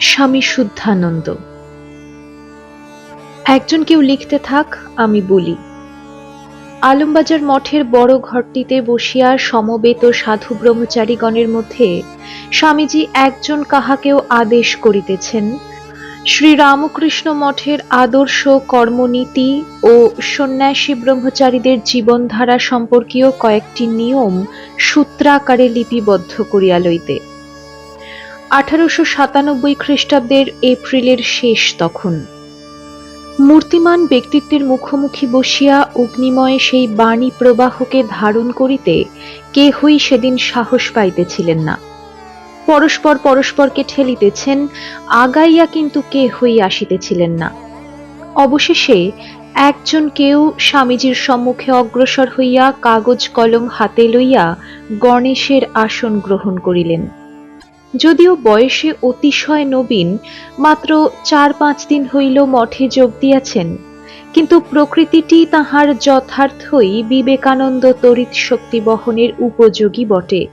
স্বামী শুদ্ধানন্দ। একজন কেউ লিখতে থাক, আমি বলি। আলমবাজার মঠের বড় ঘরটিতে বসিয়া সমবেত সাধু ব্রহ্মচারীগণের মধ্যে স্বামীজি একজন কাহাকেও আদেশ করিতেছেন শ্রী রামকৃষ্ণ মঠের আদর্শ কর্মনীতি ও সন্ন্যাসী ব্রহ্মচারীদের জীবনধারা সম্পর্কীয় কয়েকটি নিয়ম সূত্রাকারে লিপিবদ্ধ করিয়া লইতে। আঠারোশো সাতানব্বই খ্রিস্টাব্দের এপ্রিলের শেষ তখন। মূর্তিমান ব্যক্তিত্বের মুখোমুখি বসিয়া অগ্নিময় সেই বাণী প্রবাহকে ধারণ করিতে কেহই সেদিন সাহস পাইতেছিলেন না। পরস্পর পরস্পরকে ঠেলিতেছেন, আগাইয়া কিন্তু কেহই আসিতেছিলেন না। অবশেষে একজন কেউ স্বামীজির সম্মুখে অগ্রসর হইয়া কাগজ কলম হাতে লইয়া গণেশের আসন গ্রহণ করিলেন। যদিও বয়সে অতিশয় নবীন, মাত্র চার পাঁচ দিন হইল মঠে যোগ দিয়াছেন। কিন্তু প্রকৃতিটি তাহার যথার্থই বিবেকানন্দ তড়িৎ শক্তি বহনের উপযোগী বটে।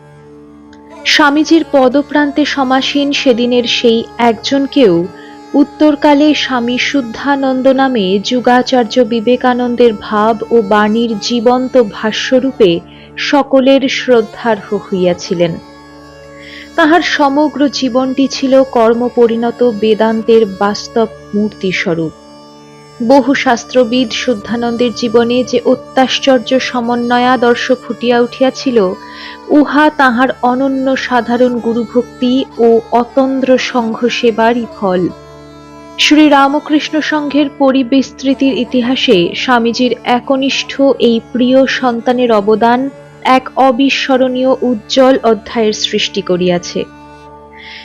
স্বামীজির পদপ্রান্তে সমাসীন সেদিনের সেই একজনকেও উত্তরকালে স্বামী শুদ্ধানন্দ নামে যুগাচার্য বিবেকানন্দের ভাব ও বাণীর জীবন্ত ভাষ্যরূপে সকলের শ্রদ্ধার্হ হইয়াছিলেন। তাহার সমগ্র জীবনটি ছিল কর্মপরিণত বেদান্তের বাস্তব মূর্তিস্বরূপ। বহু শাস্ত্রবিদ শুদ্ধানন্দের জীবনে যে অত্যাশ্চর্য সমন্বয়াদর্শ ফুটিয়া উঠিয়াছিল, উহা তাহার অনন্য সাধারণ গুরুভক্তি ও অতন্দ্র সংঘ সেবারই ফল। শ্রী রামকৃষ্ণ সংঘের পরিবিস্তৃতির ইতিহাসে স্বামীজির একনিষ্ঠ এই প্রিয় সন্তানের অবদান এক অবিস্মরণীয় উজ্জ্বল অধ্যায়ের সৃষ্টি করিয়াছে।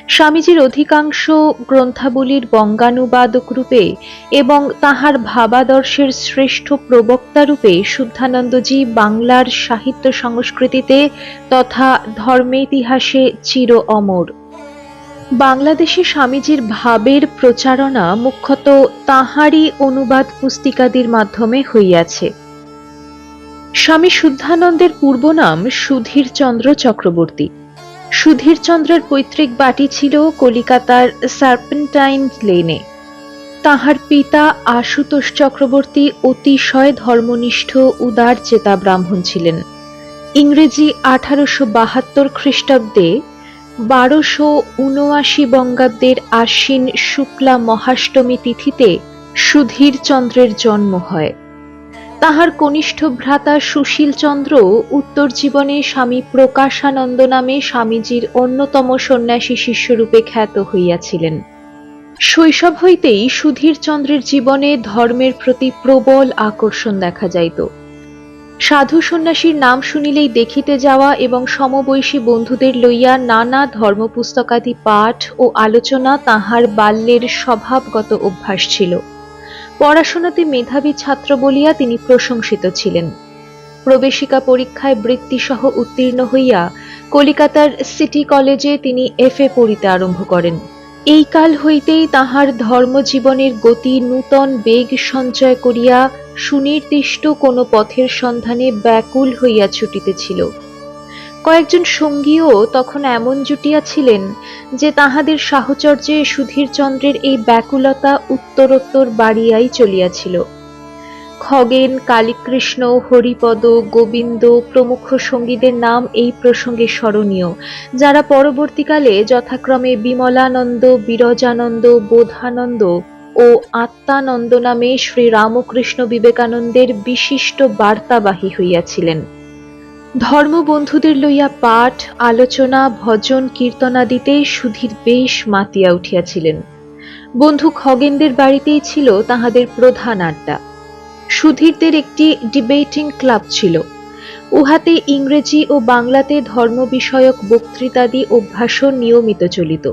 স্বামীজির অধিকাংশ গ্রন্থাবলীর বঙ্গানুবাদক রূপে এবং তাহার ভাবাদর্শের শ্রেষ্ঠ প্রবক্তা রূপে শুদ্ধানন্দজি বাংলার সাহিত্য সংস্কৃতিতে তথা ধর্মেতিহাসে চির অমর। বাংলাদেশে স্বামীজির ভাবের প্রচারণা মুখ্যত তাহারই অনুবাদ পুস্তিকাদির মাধ্যমে হইয়াছে। স্বামী শুদ্ধানন্দের পূর্ব নাম সুধীর চন্দ্র চক্রবর্তী। সুধীর চন্দ্রের পৈতৃক বাটি ছিল কলিকাতার সার্পেন্টাইন লেনে। তাহার পিতা আশুতোষ চক্রবর্তী অতিশয় ধর্মনিষ্ঠ, উদার চেতা ব্রাহ্মণ ছিলেন। ইংরেজি আঠারোশো বাহাত্তর খ্রিস্টাব্দে বারোশো উনআশি বঙ্গাব্দের আশ্বিন শুক্লা মহাষ্টমী তিথিতে সুধীর চন্দ্রের জন্ম হয়। তাহার কনিষ্ঠ ভ্রাতা সুশীল চন্দ্র উত্তর জীবনে স্বামী প্রকাশানন্দ নামে স্বামীজির অন্যতম সন্ন্যাসী শিষ্যরূপে খ্যাত হইয়াছিলেন। শৈশব হইতেই সুধীর চন্দ্রের জীবনে ধর্মের প্রতি প্রবল আকর্ষণ দেখা যাইত। সাধু সন্ন্যাসীর নাম শুনিলেই দেখিতে যাওয়া এবং সমবয়সী বন্ধুদের লইয়া নানা ধর্মপুস্তকাদি পাঠ ও আলোচনা তাহার বাল্যের স্বভাবগত অভ্যাস ছিল। পড়াশোনাতে মেধাবী ছাত্র বলিয়া তিনি প্রশংসিত ছিলেন। প্রবেশিকা পরীক্ষায় বৃত্তিসহ উত্তীর্ণ হইয়া কলিকাতার সিটি কলেজে তিনি এফ এ পড়িতে আরম্ভ করেন। এই কাল হইতেই তাহার ধর্মজীবনের গতি নূতন বেগ সঞ্চয় করিয়া সুনির্দিষ্ট কোনো পথের সন্ধানে ব্যাকুল হইয়া ছুটিতেছিল। কয়েকজন সঙ্গীও তখন এমন জুটিয়াছিলেন যে তাহাদের সাহচর্যে সুধীরচন্দ্রের এই ব্যাকুলতা উত্তরোত্তর বাড়িয়াই চলিয়াছিল। খগেন, কালীকৃষ্ণ, হরিপদ, গোবিন্দ প্রমুখ সঙ্গীদের নাম এই প্রসঙ্গে স্মরণীয়, যারা পরবর্তীকালে যথাক্রমে বিমলানন্দ, বিরজানন্দ, বোধানন্দ ও আত্মানন্দ নামে শ্রী রামকৃষ্ণ বিবেকানন্দের বিশিষ্ট বার্তাবাহী হইয়াছিলেন। ধর্মবন্ধুদের লইয়া পাঠ, আলোচনা, ভজন কীর্তনাদিতে সুধীর বেশ মাতিয়া উঠিয়াছিলেন। বন্ধু খগেনদের বাড়িতেই ছিল তাহাদের প্রধান আড্ডা। সুধীরদের একটি ডিবেটিং ক্লাব ছিল। উহাতে ইংরেজি ও বাংলাতে ধর্ম বিষয়ক বক্তৃতাদি অভ্যাসও নিয়মিত চলিত।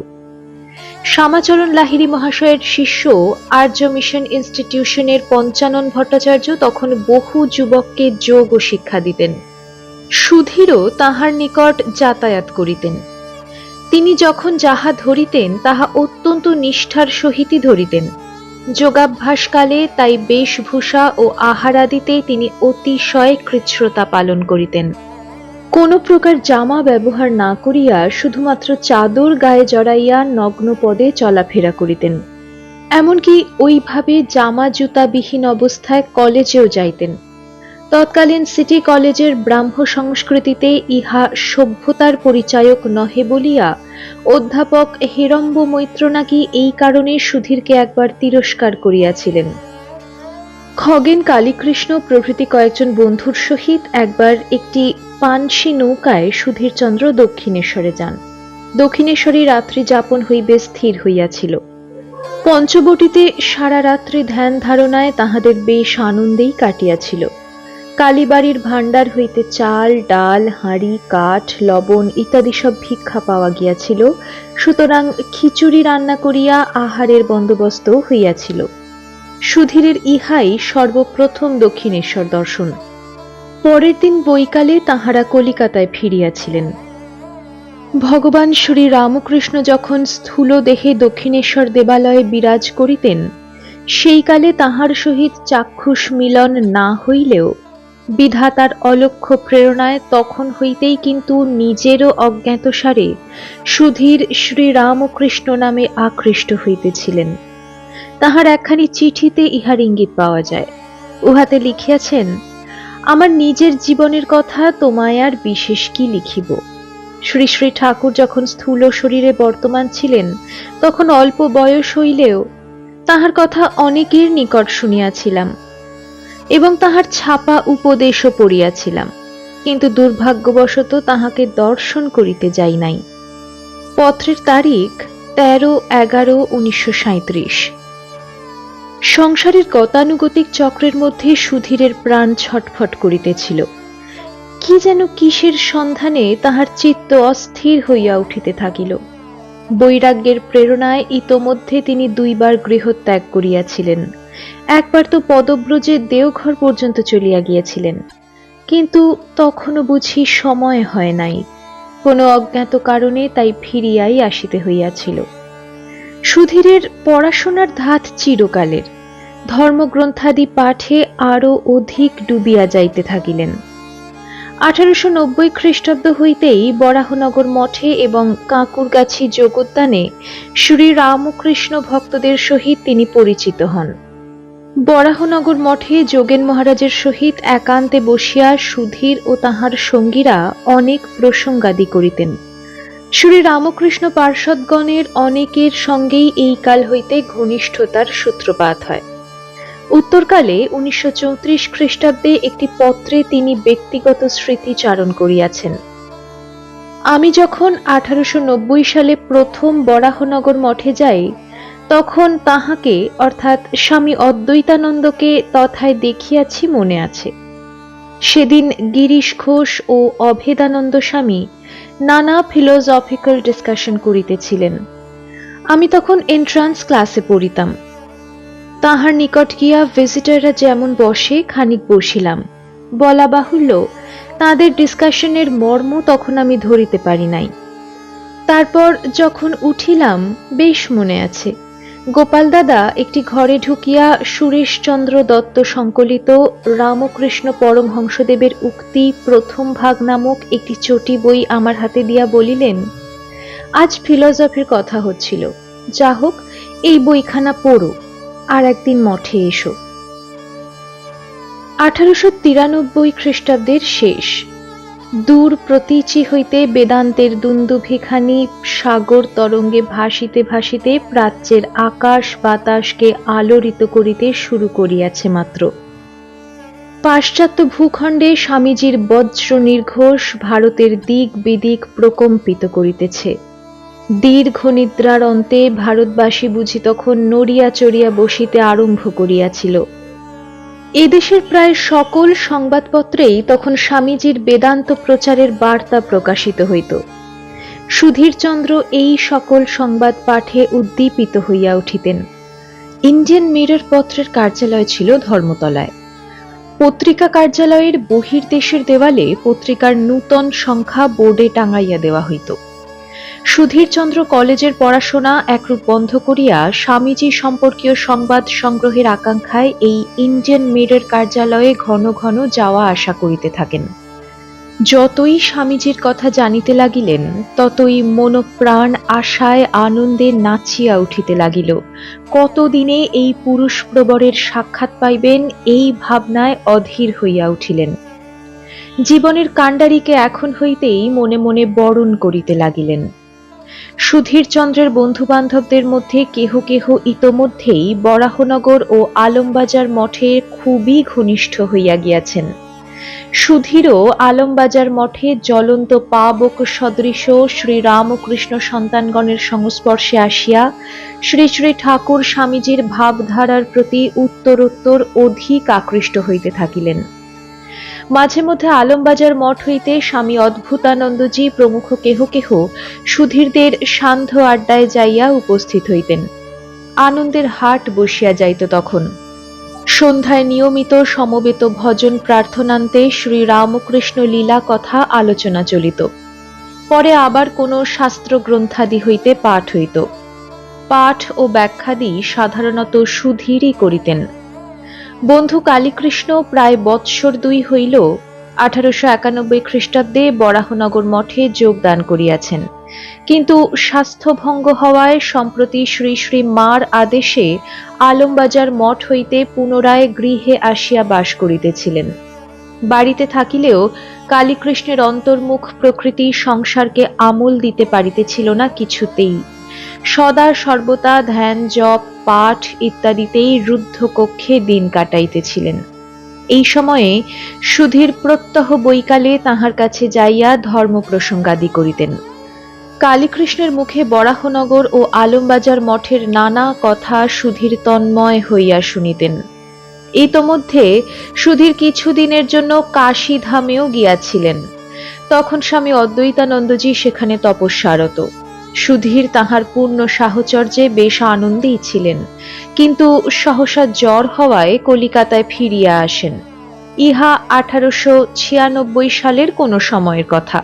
শ্যামাচরণ লাহিড়ী মহাশয়ের শিষ্য আর্য মিশন ইনস্টিটিউশনের পঞ্চানন ভট্টাচার্য তখন বহু যুবককে যোগ ও শিক্ষা দিতেন। সুধীরও তাহার নিকট যাতায়াত করিতেন। তিনি যখন যাহা ধরিতেন, তাহা অত্যন্ত নিষ্ঠার সহিতই ধরিতেন। যোগাভ্যাসকালে তাই বেশভূষা ও আহারাদিতে তিনি অতিশয় কৃচ্ছ্রতা পালন করিতেন। কোনো প্রকার জামা ব্যবহার না করিয়া শুধুমাত্র চাদর গায়ে জড়াইয়া নগ্ন পদে চলাফেরা করিতেন। এমনকি ওইভাবে জামা জুতাবিহীন অবস্থায় কলেজেও যাইতেন। তৎকালীন সিটি কলেজের ব্রাহ্ম সংস্কৃতিতে ইহা সভ্যতার পরিচায়ক নহে বলিয়া অধ্যাপক হিরম্ব মৈত্র নাকি এই কারণে সুধীরকে একবার তিরস্কার করিয়াছিলেন। খগেন কালীকৃষ্ণ প্রভৃতি কয়েকজন বন্ধুর সহিত একবার একটি পানসি নৌকায় সুধীরচন্দ্র দক্ষিণেশ্বরে যান। দক্ষিণেশ্বরে রাত্রি যাপন হইবে স্থির হইয়াছিল। পঞ্চবটিতে সারা রাত্রি ধ্যান ধারণায় তাহাদের বেশ আনন্দেই কাটিয়াছিল। কালীবাড়ির ভাণ্ডার হইতে চাল, ডাল, হাঁড়ি, কাঠ, লবণ ইত্যাদি সব ভিক্ষা পাওয়া গিয়াছিল। সুতরাং খিচুড়ি রান্না করিয়া আহারের বন্দোবস্ত হইয়াছিল। সুধীরের ইহাই সর্বপ্রথম দক্ষিণেশ্বর দর্শন। পরের দিন বৈকালে তাহারা কলিকাতায় ফিরিয়াছিলেন। ভগবান শ্রী রামকৃষ্ণ যখন স্থূল দেহে দক্ষিণেশ্বর দেবালয়ে বিরাজ করিতেন সেইকালে তাহার সহিত চাক্ষুষ মিলন না হইলেও বিধাতার অলক্ষ্য প্রেরণায় তখন হইতেই কিন্তু নিজেরও অজ্ঞাতসারে সুধীর শ্রী রামকৃষ্ণ নামে আকৃষ্ট হইতেছিলেন। তাহার একখানি চিঠিতে ইহার ইঙ্গিত পাওয়া যায়। উহাতে লিখিয়াছেন, আমার নিজের জীবনের কথা তোমায় আর বিশেষ কি লিখিব? শ্রী শ্রী ঠাকুর যখন স্থূল শরীরে বর্তমান ছিলেন, তখন অল্প বয়স হইলেও তাহার কথা অনেকের নিকট শুনিয়াছিলাম। এবং তাহার ছাপা উপদেশও পড়িয়াছিলাম, কিন্তু দুর্ভাগ্যবশত তাহাকে দর্শন করিতে যাই নাই। পত্রের তারিখ তেরো এগারো উনিশশো সংসারের গতানুগতিক চক্রের মধ্যে সুধীরের প্রাণ ছটফট করিতেছিল। কি যেন কিসের সন্ধানে তাহার চিত্ত অস্থির হইয়া উঠিতে থাকিল। বৈরাগ্যের প্রেরণায় ইতোমধ্যে তিনি দুইবার গৃহত্যাগ করিয়াছিলেন। একবার তো পদব্রজে দেওঘর পর্যন্ত চলিয়া গিয়াছিলেন। কিন্তু তখনও বুঝি সময় হয় নাই। কোনো অজ্ঞাত কারণে তাই ফিরিয়াই আসিতে হইয়াছিল। সুধীরের পড়াশোনার ধাত চিরকালের। ধর্মগ্রন্থাদি পাঠে আরও অধিক ডুবিয়া যাইতে থাকিলেন। আঠারোশো নব্বই খ্রিস্টাব্দ হইতেই বরাহনগর মঠে এবং কাঁকুরগাছি যোগোদ্যানে শ্রী রামকৃষ্ণ ভক্তদের সহিত তিনি পরিচিত হন। বরাহনগর মঠে যোগেন মহারাজের সহিত একান্তে বসিয়া সুধীর ও তাহার সঙ্গীরা অনেক প্রসঙ্গাদি করিতেন। শ্রী রামকৃষ্ণ পার্ষদগণের অনেকের সঙ্গেই এই কাল হইতে ঘনিষ্ঠতার সূত্রপাত হয়। উত্তরকালে উনিশশো চৌত্রিশ খ্রিস্টাব্দে একটি পত্রে তিনি ব্যক্তিগত স্মৃতিচারণ করিয়াছেন। আমি যখন আঠারোশো নব্বই সালে প্রথম বরাহনগর মঠে যাই তখন তাহাকে, অর্থাৎ স্বামী অদ্বৈতানন্দকে তথায় দেখিয়াছি মনে আছে। সেদিন গিরিশ ঘোষ ও অভেদানন্দ স্বামী নানা ফিলোজফিক্যাল ডিসকাশন করিতেছিলেন। আমি তখন এন্ট্রান্স ক্লাসে পড়িতাম। তাহার নিকট গিয়া ভিজিটাররা যেমন বসে, খানিক বসিলাম। বলা বাহুল্য, তাদের ডিসকাশনের মর্ম তখন আমি ধরিতে পারি নাই। তারপর যখন উঠিলাম, বেশ মনে আছে। গোপাল দাদা একটি ঘরে ঢুকিয়া সুরেশচন্দ্র দত্ত সংকলিত রামকৃষ্ণ পরমহংসদেবের উক্তি প্রথম ভাগ নামক একটি চটি বই আমার হাতে দিয়া বলিলেন, আজ ফিলসফির কথা হচ্ছিল। যা হোক, এই বইখানা পড়ো, আর একদিন মঠে এসো। আঠারোশো তিরানব্বই খ্রিস্টাব্দের শেষ। দূর প্রতীচি হইতে বেদান্তের দুন্দুভিখানি সাগর তরঙ্গে ভাসিতে ভাসিতে প্রাচ্যের আকাশ বাতাসকে আলোড়িত করিতে শুরু করিয়াছে মাত্র। পাশ্চাত্য ভূখণ্ডে স্বামীজির বজ্র নির্ঘোষ ভারতের দিক বিদিক প্রকম্পিত করিতেছে। দীর্ঘ নিদ্রার অন্তে ভারতবাসী বুঝি তখন নড়িয়া চড়িয়া বসিতে আরম্ভ করিয়াছিল। এদেশের প্রায় সকল সংবাদপত্রেই তখন স্বামীজির বেদান্ত প্রচারের বার্তা প্রকাশিত হইত। সুধীরচন্দ্র এই সকল সংবাদ পাঠে উদ্দীপিত হইয়া উঠিতেন। ইন্ডিয়ান মিরর পত্রের কার্যালয় ছিল ধর্মতলায়। পত্রিকা কার্যালয়ের বহির্দেশের দেওয়ালে পত্রিকার নূতন সংখ্যা বোর্ডে টাঙাইয়া দেওয়া হইত। সুধীরচন্দ্র কলেজের পড়াশোনা একরূপ বন্ধ করিয়া স্বামীজি সম্পর্কীয় সংবাদ সংগ্রহের আকাঙ্ক্ষায় এই ইন্ডিয়ান মিরর কার্যালয়ে ঘন ঘন যাওয়া আশা করিতে থাকেন। যতই স্বামীজির কথা জানিতে লাগিলেন, ততই মনপ্রাণ আশায় আনন্দে নাচিয়া উঠিতে লাগিল। কতদিনে এই পুরুষ প্রবরের সাক্ষাৎ পাইবেন এই ভাবনায় অধীর হইয়া উঠিলেন। জীবনের কাণ্ডারিকে এখন হইতেই মনে মনে বরণ করিতে লাগিলেন। সুধীর চন্দ্রের বন্ধু বান্ধবদের মধ্যে কেহ কেহ ইতোমধ্যেই বরাহনগর ও আলমবাজার মঠে খুবই ঘনিষ্ঠ হইয়া গিয়াছেন। সুধীরও আলমবাজার মঠে জ্বলন্ত পাবক সদৃশ শ্রী রামকৃষ্ণ সন্তানগণের সংস্পর্শে আসিয়া শ্রী শ্রী ঠাকুর স্বামীজির ভাবধারার প্রতি উত্তরোত্তর অধিক আকৃষ্ট হইতে থাকিলেন। মাঝে মধ্যে আলমবাজার মঠ হইতে স্বামী অদ্ভুতানন্দজি প্রমুখ কেহ কেহ সুধীরদের সান্ধ্য আড্ডায় যাইয়া উপস্থিত হইতেন। আনন্দের হাট বসিয়া যাইত তখন। সন্ধ্যায় নিয়মিত সমবেত ভজন প্রার্থনান্তে শ্রী রামকৃষ্ণ লীলা কথা আলোচনা চলিত। পরে আবার কোনো শাস্ত্র গ্রন্থাদি হইতে পাঠ হইত। পাঠ ও ব্যাখ্যাদি সাধারণত সুধীরই করিতেন। বন্ধু কালীকৃষ্ণ প্রায় বৎসর দুই হইল আঠারোশো একানব্বই খ্রিস্টাব্দে বরাহনগর মঠে যোগদান করিয়াছেন। কিন্তু স্বাস্থ্যভঙ্গ হওয়ায় সম্প্রতি শ্রী শ্রী মার আদেশে আলমবাজার মঠ হইতে পুনরায় গৃহে আসিয়া বাস করিতেছিলেন। বাড়িতে থাকিলেও কালীকৃষ্ণের অন্তর্মুখ প্রকৃতি সংসারকে আমল দিতে পারিতেছিল না কিছুতেই। সদা সর্বদা ধ্যান, জপ, পাঠ ইত্যাদিতেই রুদ্ধ কক্ষে দিন কাটাইতেছিলেন। এই সময়ে সুধীর প্রত্যহ বৈকালে তাহার কাছে যাইয়া ধর্ম প্রসঙ্গাদি করিতেন। কালীকৃষ্ণের মুখে বরাহনগর ও আলমবাজার মঠের নানা কথা সুধীর তন্ময় হইয়া শুনিতেন। ইতোমধ্যে সুধীর কিছুদিনের জন্য কাশী ধামেও গিয়াছিলেন। তখন স্বামী অদ্বৈতানন্দজি সেখানে তপস্যারত। সুধীর তাহার পূর্ণ সাহচর্যে বেশ আনন্দেই ছিলেন, কিন্তু সহসা জ্বর হওয়ায় কলিকাতায় ফিরিয়া আসেন। ইহা আঠারোশো ছিয়ানব্বই সালের কোনো সময়ের কথা।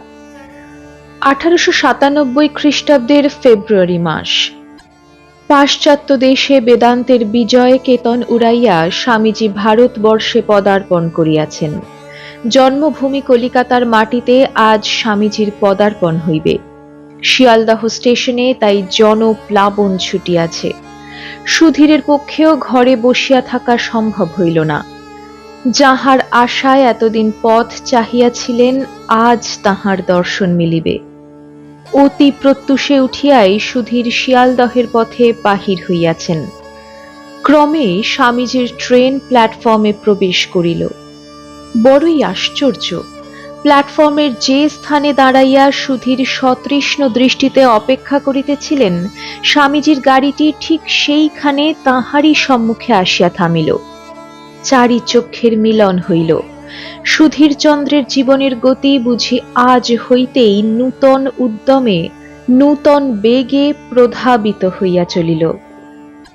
আঠারোশো সাতানব্বই খ্রিস্টাব্দের ফেব্রুয়ারি মাস। পাশ্চাত্য দেশে বেদান্তের বিজয় কেতন উড়াইয়া স্বামীজি ভারতবর্ষে পদার্পণ করিয়াছেন। জন্মভূমি কলিকাতার মাটিতে আজ স্বামীজির পদার্পণ হইবে। শিয়ালদাহ স্টেশনে তাই জনপ্লাবন ছুটিয়াছে। সুধীরের পক্ষেও ঘরে বসিয়া থাকা সম্ভব হইল না। যাহার আশায় এতদিন পথ চাহিয়াছিলেন, আজ তাহার দর্শন মিলিবে। অতি প্রত্যুষে উঠিয়াই সুধীর শিয়ালদহের পথে বাহির হইয়াছেন। ক্রমে স্বামীজির ট্রেন প্ল্যাটফর্মে প্রবেশ করিল। বড়ই আশ্চর্য প্ল্যাটফর্মের যে স্থানে দাঁড়াইয়া সুধীর সতৃষ্ণ দৃষ্টিতে অপেক্ষা করিতেছিলেন, স্বামীজির গাড়িটি ঠিক সেইখানে তাহারই সম্মুখে আসিয়া থামিল। চারি চক্ষের মিলন হইল। সুধীর চন্দ্রের জীবনের গতি বুঝি আজ হইতেই নূতন উদ্যমে, নূতন বেগে প্রধাবিত হইয়া চলিল।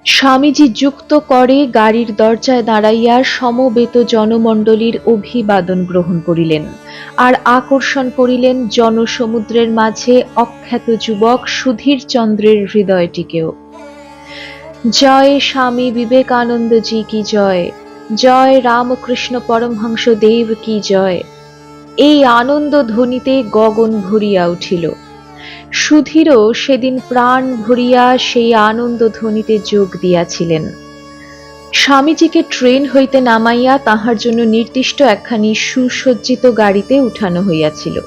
স্বামীজি যুক্ত করে গাড়ির দরজায় দাঁড়াইয়া সমবেত জনমণ্ডলীর অভিবাদন গ্রহণ করিলেন আর আকর্ষণ করিলেন জনসমুদ্রের মাঝে অখ্যাত যুবক সুধীর চন্দ্রের হৃদয়টিকেও। জয় স্বামী বিবেকানন্দজি কি জয় জয় রামকৃষ্ণ পরমহংস দেব কি জয়। এই আনন্দ ধ্বনিতে গগন ভরিয়া উঠিল। সুধীরও সেদিন প্রাণ ভরিয়া সেই আনন্দ ধ্বনিতে যোগ দিয়াছিলেন। স্বামীজিকে ট্রেন হইতে নামাইয়া তাহার জন্য নির্দিষ্ট একখানি সুসজ্জিত গাড়িতে উঠানো হইয়াছিল।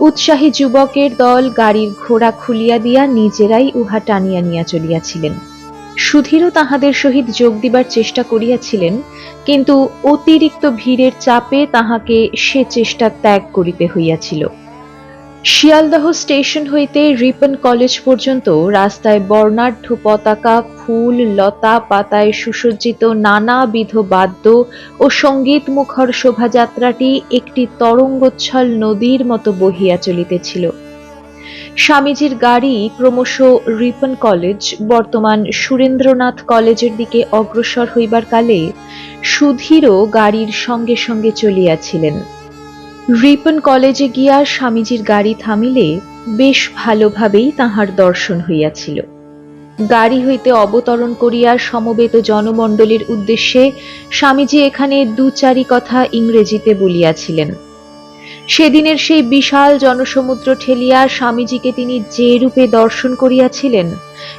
উৎসাহী যুবকের দল গাড়ির ঘোড়া খুলিয়া দিয়া নিজেরাই উহা টানিয়া নিয়া চলিয়াছিলেন। সুধীরও তাহাদের সহিত যোগ দিবার চেষ্টা করিয়াছিলেন, কিন্তু অতিরিক্ত ভিড়ের চাপে তাহাকে সে চেষ্টা ত্যাগ করিতে হইয়াছিল। শিয়ালদহ স্টেশন হইতে রিপন কলেজ পর্যন্ত রাস্তায় বর্ণাঢ্য পতাকা, ফুল, লতা, পাতায় সুসজ্জিত নানাবিধ বাদ্য ও সংগীত মুখর শোভাযাত্রাটি একটি তরঙ্গোচ্ছল নদীর মতো বহিয়া চলিতেছিল। স্বামীজির গাড়ি ক্রমশ রিপন কলেজ, বর্তমান সুরেন্দ্রনাথ কলেজের দিকে অগ্রসর হইবার কালে সুধীরও গাড়ির সঙ্গে সঙ্গে চলিয়াছিলেন। রিপন কলেজে গিয়া স্বামীজির গাড়ি থামিলে বেশ ভালোভাবেই তাহার দর্শন হইয়াছিল। গাড়ি হইতে অবতরণ করিয়া সমবেত জনমণ্ডলীর উদ্দেশ্যে স্বামীজি এখানে দু চারি কথা ইংরেজিতে বলিয়াছিলেন। সেদিনের সেই বিশাল জনসমুদ্র ঠেলিয়া স্বামীজিকে তিনি যে রূপে দর্শন করিয়াছিলেন,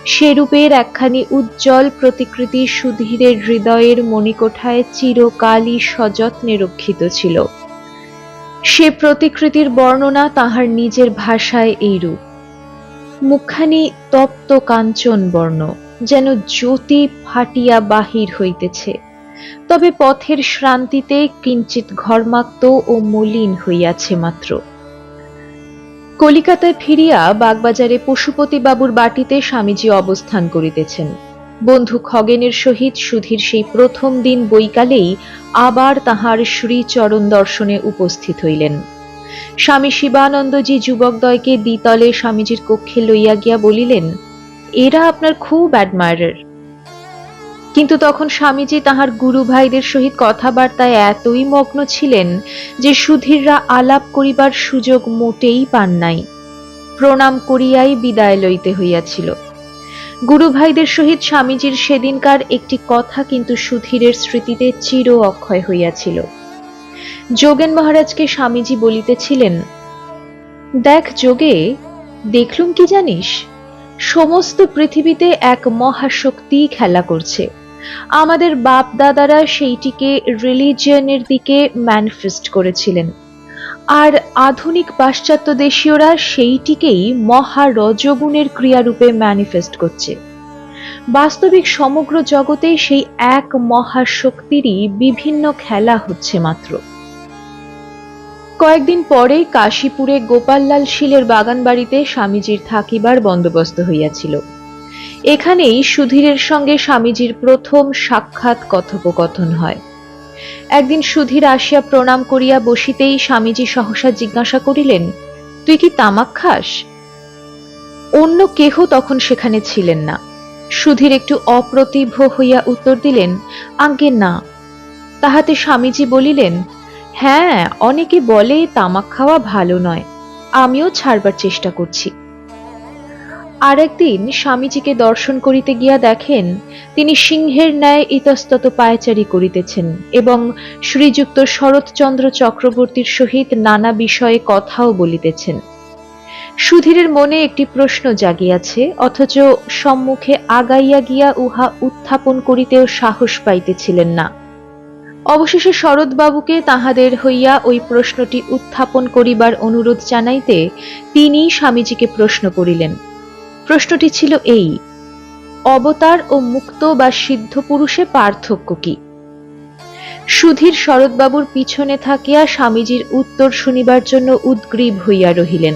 সে রূপের একখানি উজ্জ্বল প্রতিকৃতি সুধীরের হৃদয়ের মণিকোঠায় চিরকালই সযত্নে রক্ষিত ছিল। সে প্রতিকৃতির বর্ণনা তাহার নিজের ভাষায় এইরূপ। মুখখানি তপ্ত কাঞ্চন বর্ণ, যেন জ্যোতি ফাটিয়া বাহির হইতেছে। তবে পথের শ্রান্তিতে কিঞ্চিত ঘর্মাক্ত ও মলিন হইয়াছে মাত্র। কলিকাতায় ফিরিয়া বাগবাজারে পশুপতি বাবুর বাটিতে স্বামীজি অবস্থান করিতেছেন। বন্ধু খগেনের সহিত সুধীর সেই প্রথম দিন বৈকালেই আবার তাহার শ্রীচরণ দর্শনে উপস্থিত হইলেন। স্বামী শিবানন্দজি যুবকদ্বয়কে দ্বিতলে স্বামীজির কক্ষে লইয়া গিয়া বলিলেন, এরা আপনার খুব অ্যাডমায়ারার কিন্তু তখন স্বামীজি তাহার গুরু ভাইদের সহিত কথাবার্তায় এতই মগ্ন ছিলেন যে সুধীররা আলাপ করিবার সুযোগ মোটেই পান নাই। প্রণাম করিয়াই বিদায় লইতে হইয়াছিল। গুরু ভাইদের সহিত স্বামীজির সেদিনকার একটি কথা কিন্তু সুধীরের স্মৃতিতে চির অক্ষয় হইয়াছিল। যোগেন মহারাজকে স্বামীজি বলিতেছিলেন, দেখ যোগে, দেখলুম কি জানিস? সমস্ত পৃথিবীতে এক মহাশক্তি খেলা করছে। আমাদের বাপ দাদারা সেইটিকে রিলিজিয়নের দিকে ম্যানিফেস্ট করেছিলেন। আর আধুনিক পাশ্চাত্য দেশীয়রা সেইটিকেই মহারজগুণের ক্রিয়ারূপে ম্যানিফেস্ট করছে। বাস্তবিক সমগ্র জগতে সেই এক মহাশক্তিরই বিভিন্ন খেলা হচ্ছে মাত্র। কয়েকদিন পরেই কাশীপুরে গোপাললাল শীলের বাগান বাড়িতে স্বামীজির থাকিবার বন্দোবস্ত হইয়াছিল। এখানেই সুধীরের সঙ্গে স্বামীজির প্রথম সাক্ষাৎ কথোপকথন হয়। একদিন সুধীর আসিয়া প্রণাম করিয়া বসিতেই স্বামীজি সহসা জিজ্ঞাসা করিলেন, তুই কি তামাক খাস? অন্য কেহ তখন সেখানে ছিলেন না। সুধীর একটু অপ্রতিভ হইয়া উত্তর দিলেন, আজ্ঞে না। তাহাতে স্বামীজি বলিলেন হ্যাঁ অনেকে বলে তামাক খাওয়া ভালো নয়। আমিও ছাড়বার চেষ্টা করছি। আরেকদিন স্বামীজিকে দর্শন করিতে গিয়া দেখেন, তিনি সিংহের ন্যায় ইতস্তত পায়চারি করিতেছেন এবং শ্রীযুক্ত শরৎচন্দ্র চক্রবর্তীর সহিত নানা বিষয়ে কথাও বলিতেছেন। সুধীরের মনে একটি প্রশ্ন জাগিয়াছে, অথচ সম্মুখে আগাইয়া গিয়া উহা উত্থাপন করিতেও সাহস পাইতেছিলেন না। অবশেষে শরৎবাবুকে তাহাদের হইয়া ওই প্রশ্নটি উত্থাপন করিবার অনুরোধ জানাইতে তিনি স্বামীজিকে প্রশ্ন করিলেন প্রশ্নটি ছিল এই, অবতার ও মুক্ত বা সিদ্ধ পুরুষে পার্থক্য কি? সুধীর শরৎবাবুর পিছনে থাকিয়া স্বামীজির উত্তর শুনিবার জন্য উদ্গ্রীব হইয়া রহিলেন।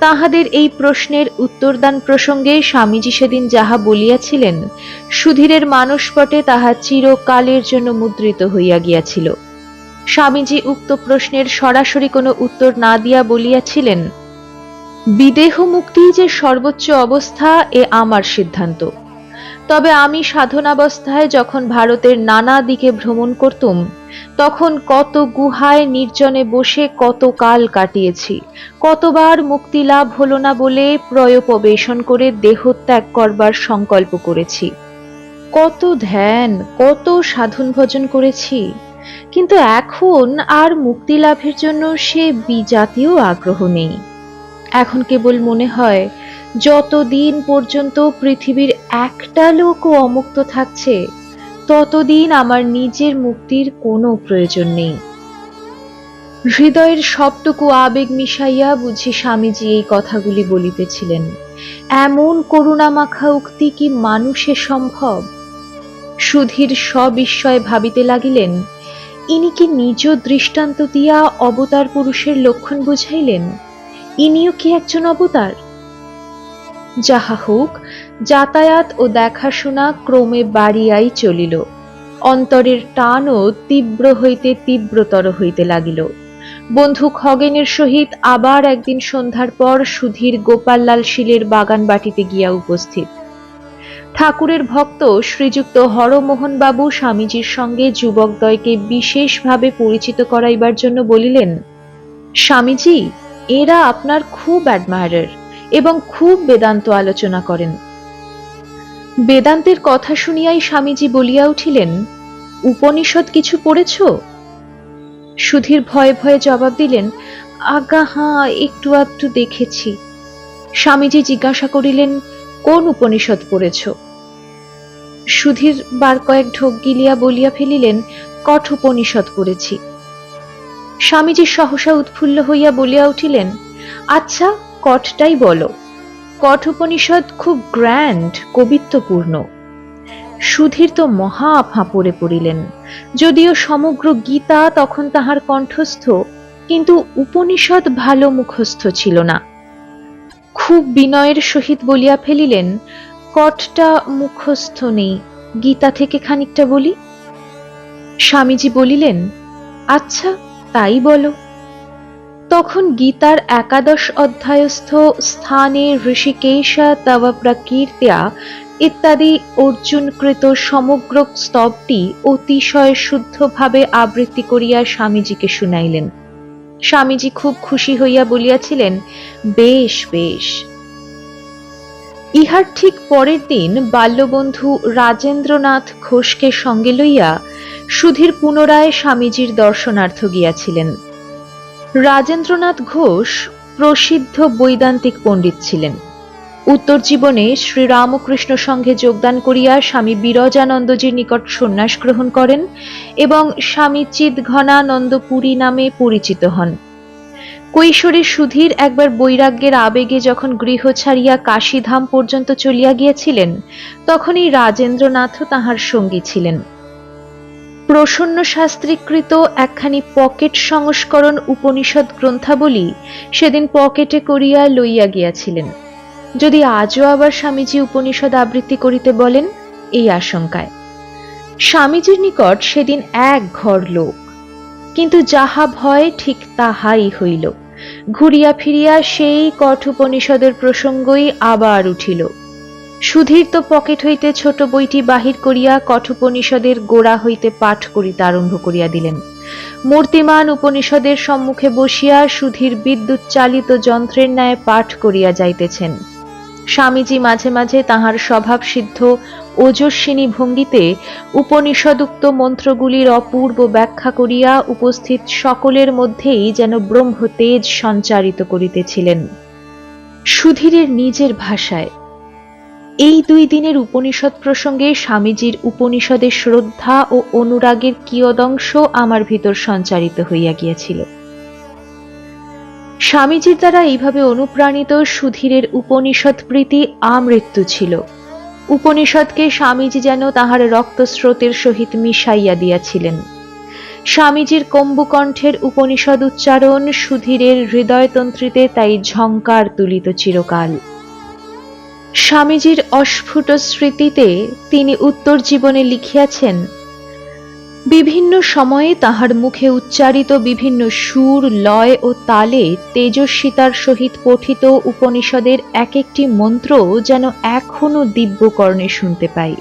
তাহাদের এই প্রশ্নের উত্তরদান প্রসঙ্গে স্বামীজি সেদিন যাহা বলিয়াছিলেন, সুধীরের মানসপটে তাহা চিরকালের জন্য মুদ্রিত হইয়া গিয়াছিল। স্বামীজি উক্ত প্রশ্নের সরাসরি কোনো উত্তর না দিয়া বলিয়াছিলেন বিদেহ মুক্তি যে সর্বোচ্চ অবস্থা, এ আমার সিদ্ধান্ত। তবে আমি সাধনাবস্থায় যখন ভারতের নানা দিকে ভ্রমণ করতুম, তখন কত গুহায় নির্জনে বসে কত কাল কাটিয়েছি, কতবার মুক্তি লাভ হলো না বলে প্রয়োপবেশন করে দেহত্যাগ করবার সংকল্প করেছি। কত ধ্যান, কত সাধন ভজন করেছি, কিন্তু এখন আর মুক্তি লাভের জন্য সে বিজাতীয় আগ্রহ নেই। এখন কেবল মনে হয়, যতদিন পর্যন্ত পৃথিবীর একটা লোকও অমুক্ত থাকছে, ততদিন আমার নিজের মুক্তির কোনো প্রয়োজন নেই। হৃদয়ের সবটুকু আবেগ মিশাইয়া বুঝি স্বামীজি এই কথাগুলি বলিতেছিলেন, এমন করুণা মাখা উক্তি কি মানুষে সম্ভব? সুধীর সবিস্ময়ে ভাবিতে লাগিলেন, ইনি কি নিজ দৃষ্টান্ত দিয়া অবতার পুরুষের লক্ষণ বুঝাইলেন? ইনিও কি একজন অবতার? যাহা হোক, যাতায়াত ও দেখাশোনা ক্রমে বাড়িয়াই চলিল। অন্তরের টানও তীব্র হইতে তীব্রতর হইতে লাগিল। বন্ধু খগেনের সহিত আবার একদিন সন্ধ্যার পর সুধীর গোপাললাল শীলের বাগান বাটিতে গিয়া উপস্থিত। ঠাকুরের ভক্ত শ্রীযুক্ত হরমোহন বাবু স্বামীজির সঙ্গে যুবকদ্বয়কে বিশেষভাবে পরিচিত করাইবার জন্য বলিলেন, স্বামীজি এরা আপনার খুব অ্যাডমায়ারার এবং খুব বেদান্ত আলোচনা করেন। বেদান্তের কথা শুনিয়াই স্বামীজি বলিয়া উঠিলেন, উপনিষদ কিছু পড়েছ? সুধীর ভয়ে ভয়ে জবাব দিলেন আজ্ঞা হাঁ, একটু আধটু দেখেছি। স্বামীজি জিজ্ঞাসা করিলেন, কোন উপনিষদ পড়েছ? সুধীর বার কয়েক ঢোক গিলিয়া বলিয়া ফেলিলেন, কঠোপনিষদ পড়েছি। স্বামীজি সহসা উৎফুল্ল হইয়া বলিয়া উঠিলেন আচ্ছা কঠটাই বলো। কঠোপনিষদ খুব গ্র্যান্ড, কবিত্বপূর্ণ। সুধীর তো মহা ফাঁপড়ে পড়িলেন। যদিও সমগ্র গীতা তখন তাহার কণ্ঠস্থ, কিন্তু উপনিষদ ভালো মুখস্থ ছিল না। খুব বিনয়ের সহিত বলিয়া ফেলিলেন কটটা মুখস্থ নেই, গীতা থেকে খানিকটা বলি? স্বামীজি বলিলেন আচ্ছা তাই বলো। তখন গীতার একাদশ অধ্যায়স্থ স্থানে ঋষিকেশা, তব প্রকীর্ত্যা ইত্যাদি অর্জুনকৃত সমগ্র স্তবটি অতিশয় শুদ্ধভাবে আবৃত্তি করিয়া স্বামীজিকে শুনাইলেন। স্বামীজি খুব খুশি হইয়া বলিয়াছিলেন, বেশ বেশ। ইহার ঠিক পরের দিন বাল্যবন্ধু রাজেন্দ্রনাথ ঘোষকে সঙ্গে লইয়া সুধীর পুনরায় স্বামীজির দর্শনার্থ গিয়াছিলেন। রাজেন্দ্রনাথ ঘোষ প্রসিদ্ধ বৈদান্তিক পণ্ডিত ছিলেন। উত্তর জীবনে শ্রীরামকৃষ্ণ সঙ্গে যোগদান করিয়া স্বামী বিরজানন্দজির নিকট সন্ন্যাস গ্রহণ করেন এবং স্বামী চিৎঘনানন্দ পুরী নামে পরিচিত হন। কৈশোরে সুধীর একবার বৈরাগ্যের আবেগে যখন গৃহ ছাড়িয়া কাশীধাম পর্যন্ত চলিয়া গিয়াছিলেন, তখনই রাজেন্দ্রনাথও তাহার সঙ্গী ছিলেন। প্রসন্ন শাস্ত্রীকৃত একখানি পকেট সংস্করণ উপনিষদ গ্রন্থাবলী সেদিন পকেটে করিয়া লইয়া গিয়াছিলেন। যদি আজও আবার স্বামীজি উপনিষদ আবৃত্তি করিতে বলেন, এই আশঙ্কায়। স্বামীজির নিকট সেদিন এক ঘর লোক। কিন্তু যাহা ভয়, ঠিক তাহাই হইল। ঘুরিয়া ফিরিয়া সেই কঠোপনিষদের প্রসঙ্গই আবার উঠিল। সুধীর তো পকেট হইতে ছোট বইটি বাহির করিয়া কঠোপনিষদের গোড়া হইতে পাঠ করিতে আরম্ভ করিয়া দিলেন। মূর্তিমান উপনিষদের সম্মুখে বসিয়া সুধীর বিদ্যুৎ চালিত যন্ত্রের ন্যায় পাঠ করিয়া যাইতেছেন। স্বামীজি মাঝে মাঝে তাহার স্বভাব সিদ্ধ ওজস্বিনী ভঙ্গিতে উপনিষদুক্ত মন্ত্রগুলির অপূর্ব ব্যাখ্যা করিয়া উপস্থিত সকলের মধ্যেই যেন ব্রহ্ম তেজ সঞ্চারিত করিতেছিলেন। সুধীরের নিজের ভাষায়, এই দুই দিনের উপনিষদ প্রসঙ্গে স্বামীজির উপনিষদের শ্রদ্ধা ও অনুরাগের কিয়দংশ আমার ভিতর সঞ্চারিত হইয়া গিয়াছিল। স্বামীজির দ্বারা এইভাবে অনুপ্রাণিত সুধীরের উপনিষদ প্রীতি আমৃত্যু ছিল। উপনিষদকে স্বামীজি যেন তাহার রক্তস্রোতের সহিত মিশাইয়া দিয়াছিলেন। স্বামীজির কম্বুকণ্ঠের উপনিষদ উচ্চারণ সুধীরের হৃদয়তন্ত্রীতে তাই ঝঙ্কার তুলিত চিরকাল। স্বামীজির অস্ফুট স্মৃতিতে তিনি উত্তর জীবনে লিখিয়াছেন বিভিন্ন সময়ে তাহার মুখে উচ্চারিত বিভিন্ন সুর, লয় ও তালে তেজস্বিতার সহিত পঠিত উপনিষদের এক একটি মন্ত্র যেন এখনও দিব্যকর্ণে শুনতে পাই।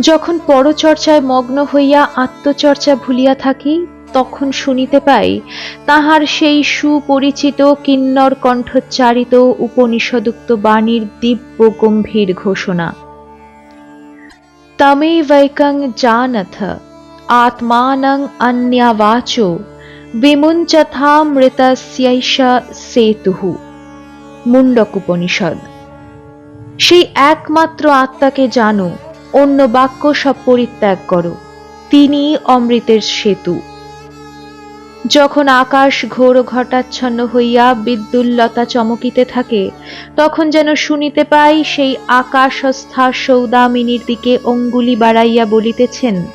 যখন পরচর্চায় মগ্ন হইয়া আত্মচর্চা ভুলিয়া থাকি, তখন শুনিতে পাই, তাহার সেই সুপরিচিত কিন্নর কণ্ঠোচ্চারিত উপনিষদুক্ত বাণীর দিব্য গম্ভীর ঘোষণা। তমেবৈকং জানথ। আত্মানং অন্যাবাচো বিমুঞ্চথামৃতস্যৈষ সেতুঃ মুন্ডক উপনিষদ সেই একমাত্র আত্মাকে জানো, অন্য বাক্য সব পরিত্যাগ করো, তিনি অমৃতের সেতু। যখন আকাশ ঘোর ঘটাচ্ছন্ন হইয়া বিদ্যুল্লতা চমকিতে থাকে, তখন যেন শুনিতে পাই সেই আকাশস্থা সৌদামিনীর দিকে অঙ্গুলি বাড়াইয়া বলিতেছেন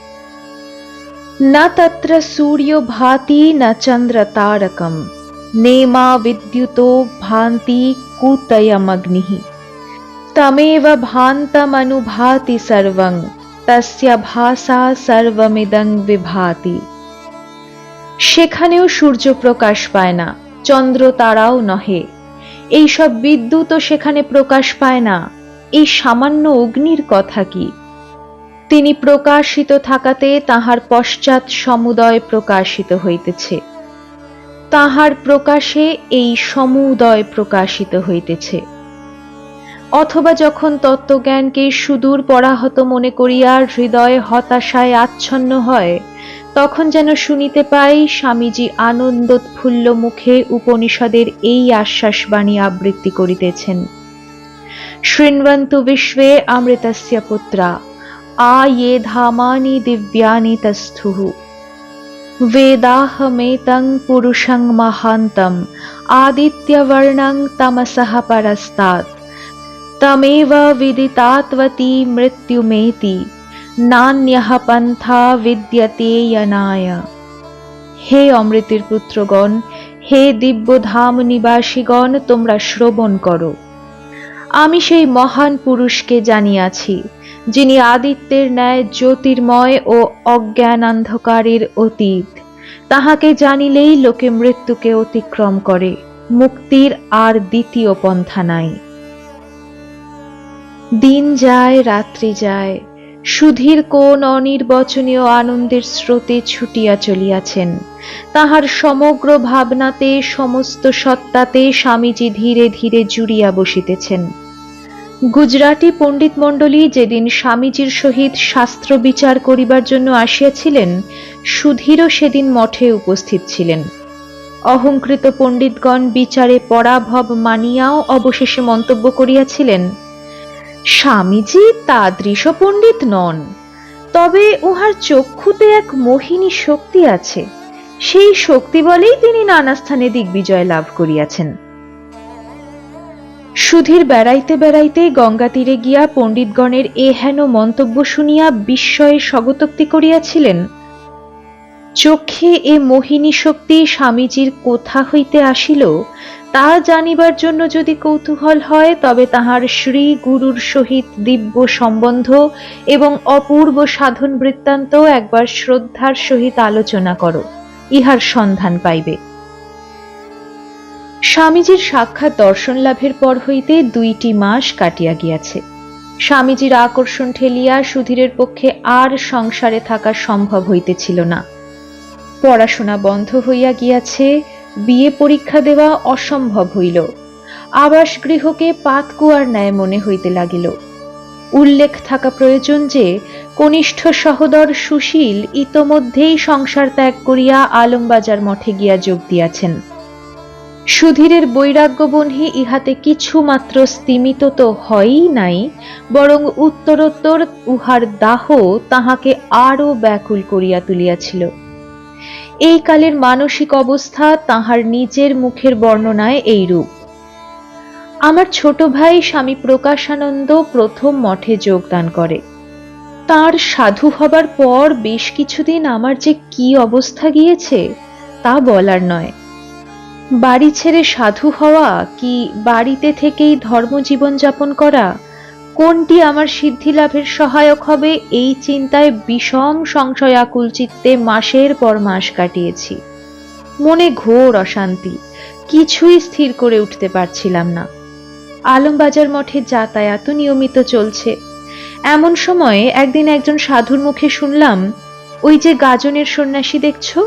তত্র সূর্য ভাতি না চন্দ্র তারকম নেমা বিদ্যুত ভান্তি কুতয়মগ্নি তমেব ভান্তমনুভাতি সর্বং তস্য সর্বমিদং বিভাতি সেখানেও সূর্য প্রকাশ পায় না, চন্দ্র তারাও নহে। এইসব বিদ্যুৎও সেখানে প্রকাশ পায় না। এই সামান্য অগ্নির কথা কি? তিনি প্রকাশিত থাকাতে তাহার পশ্চাৎ সমুদয় প্রকাশিত হইতেছে। তাহার প্রকাশে এই সমুদয় প্রকাশিত হইতেছে। অথবা যখন তত্ত্বজ্ঞানকে সুদূর পরাহত মনে করিয়া হৃদয় হতাশায় আচ্ছন্ন হয়, তখন যেন শুনিতে পাই স্বামীজি আনন্দোৎফুল্ল মুখে উপনিষদের এই আশ্বাস বাণী আবৃত্তি করিতেছেন। শৃণবন্ত বিশ্বে আমৃতাস্য পুত্রা। আ ये ধামানি দিব্যানি তস্থুঃ वेदाहमेतं पुरुषं महान्तम् आदित्यवर्णं तमसः परस्तात् तमेव विदितात्वती मृत्युमेति নান্যহ পন্থা বিদ্যতে यनाय হে অমৃতের পুত্রগণ হে দিব্যধাম নিবাসীগণ তোমরা শ্রবণ করো আমি সেই মহান পুরুষকে জানিয়াছি যিনি আদিত্যের ন্যায় জ্যোতির্ময় ও অজ্ঞানান্ধকারের অতীত। তাহাকে জানিলেই লোকে মৃত্যুকে অতিক্রম করে, মুক্তির আর দ্বিতীয় পন্থা নাই। দিন যায়, রাত্রি যায়, সুধীর কোন অনির্বচনীয় আনন্দের স্রোতে ছুটিয়া চলিয়াছেন। তাহার সমগ্র ভাবনাতে, সমস্ত সত্তাতে স্বামীজি ধীরে ধীরে জুড়িয়া বসিতেছেন। গুজরাটি পণ্ডিত মণ্ডলী যেদিন স্বামীজির সহিত শাস্ত্র বিচার করিবার জন্য আসিয়াছিলেন, সুধীরও সেদিন মঠে উপস্থিত ছিলেন। অহংকৃত পণ্ডিতগণ বিচারে পরাভব মানিয়াও অবশেষে মন্তব্য করিয়াছিলেন, স্বামীজি তাদৃশ পণ্ডিত নন, তবে উহার চক্ষুতে এক মোহিনী শক্তি আছে, সেই শক্তি বলেই তিনি নানা স্থানে দিগ্বিজয় লাভ করিয়াছেন। সুধীর বেড়াইতে বেড়াইতে গঙ্গা তীরে গিয়া পণ্ডিতগণের এ হেন মন্তব্য শুনিয়া বিস্ময়ে স্বগতোক্তি করিয়াছিলেন। চক্ষে এ মোহিনী শক্তি স্বামীজির কোথা হইতে আসিল, তা জানিবার জন্য যদি কৌতূহল হয়, তবে তাহার শ্রী গুরুর সহিত দিব্য সম্বন্ধ এবং অপূর্ব সাধন বৃত্তান্ত একবার শ্রদ্ধার সহিত আলোচনা করো, ইহার সন্ধান পাইবে। স্বামীজির সাক্ষাৎ দর্শন লাভের পর হইতে দুইটি মাস কাটিয়া গিয়াছে। স্বামীজির আকর্ষণ ঠেলিয়া সুধীরের পক্ষে আর সংসারে থাকা সম্ভব হইতেছিল না। পড়াশোনা বন্ধ হইয়া গিয়াছে, বিয়ে পরীক্ষা দেওয়া অসম্ভব হইল। আবাস গৃহকে পাতকুয়ার ন্যায় মনে হইতে লাগিল। উল্লেখ থাকা প্রয়োজন যে, কনিষ্ঠ সহদর সুশীল ইতোমধ্যেই সংসার ত্যাগ করিয়া আলমবাজার মঠে গিয়া যোগ দিয়াছেন। সুধীরের বৈরাগ্যবহী ইহাতে কিছু মাত্র স্তিমিত তো হয়ই নাই, বরং উত্তরোত্তর উহার দাহ তাহাকে আরও ব্যাকুল করিয়া তুলিয়াছিল। এই কালের মানসিক অবস্থা তাহার নিজের মুখের বর্ণনায় এইরূপ। আমার ছোট ভাই স্বামী প্রকাশানন্দ প্রথম মঠে যোগদান করে। তার সাধু হবার পর বেশ কিছুদিন আমার যে কি অবস্থা গিয়েছে তা বলার নয়। বাড়ি ছেড়ে সাধু হওয়া কি বাড়িতে থেকেই ধর্মজীবন যাপন করা? কোনটি আমার সিদ্ধি লাভের সহায়ক হবে? এই চিন্তায় বিষম সংশয় আকুল চিত্তে মাসের পর মাস কাটিয়েছি। মনে ঘোর অশান্তি, কিছুই স্থির করে উঠতে পারছিলাম না। আলমবাজার মঠে যাতায়াত নিয়মিত চলছে। এমন সময়ে একদিন একজন সাধুর মুখে শুনলাম ওই যে গাজনের সন্ন্যাসী দেখছ?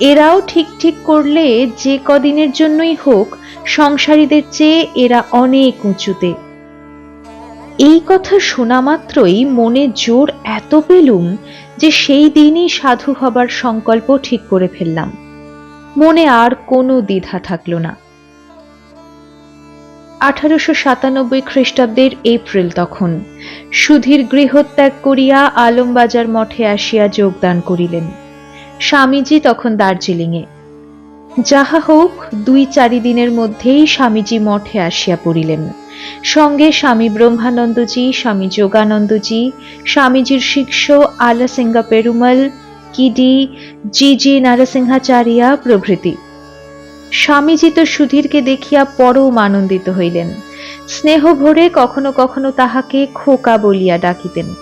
এরাও ঠিক ঠিক করলে যে কদিনের জন্যই হোক, সংসারীদের চেয়ে এরা অনেক উঁচুতে। এই কথা শোনা মাত্রই মনে জোর এত পেলুম যে সেই দিনই সাধু হবার সংকল্প ঠিক করে ফেললাম। মনে আর কোনো দ্বিধা থাকল না। আঠারোশো সাতানব্বই খ্রিস্টাব্দের এপ্রিল তখন। সুধীর গৃহত্যাগ করিয়া আলমবাজার মঠে আসিয়া যোগদান করিলেন। স্বামীজি তখন দার্জিলিংয়ে। যাহা হোক, দুই চারি দিনের মধ্যেই স্বামীজি মঠে আসিয়া পড়িলেন। সঙ্গে স্বামী ব্রহ্মানন্দজি, স্বামী যোগানন্দজি, স্বামীজির শিষ্য আলাসিঙ্গা পেরুমল, কিডি, জি জি নারসিংহাচারিয়া প্রভৃতি। স্বামীজি তো সুধীরকে দেখিয়া পরম আনন্দিত হইলেন। স্নেহ ভরে কখনো কখনো তাহাকে খোকা বলিয়া ডাকিতেন।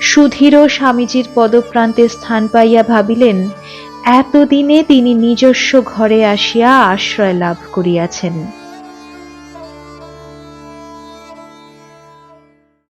সুধীরও স্বামীজির পদপ্রান্তে স্থান পাইয়া ভাবিলেন, এতদিনে তিনি নিজস্ব ঘরে আসিয়া আশ্রয় লাভ করিয়াছেন।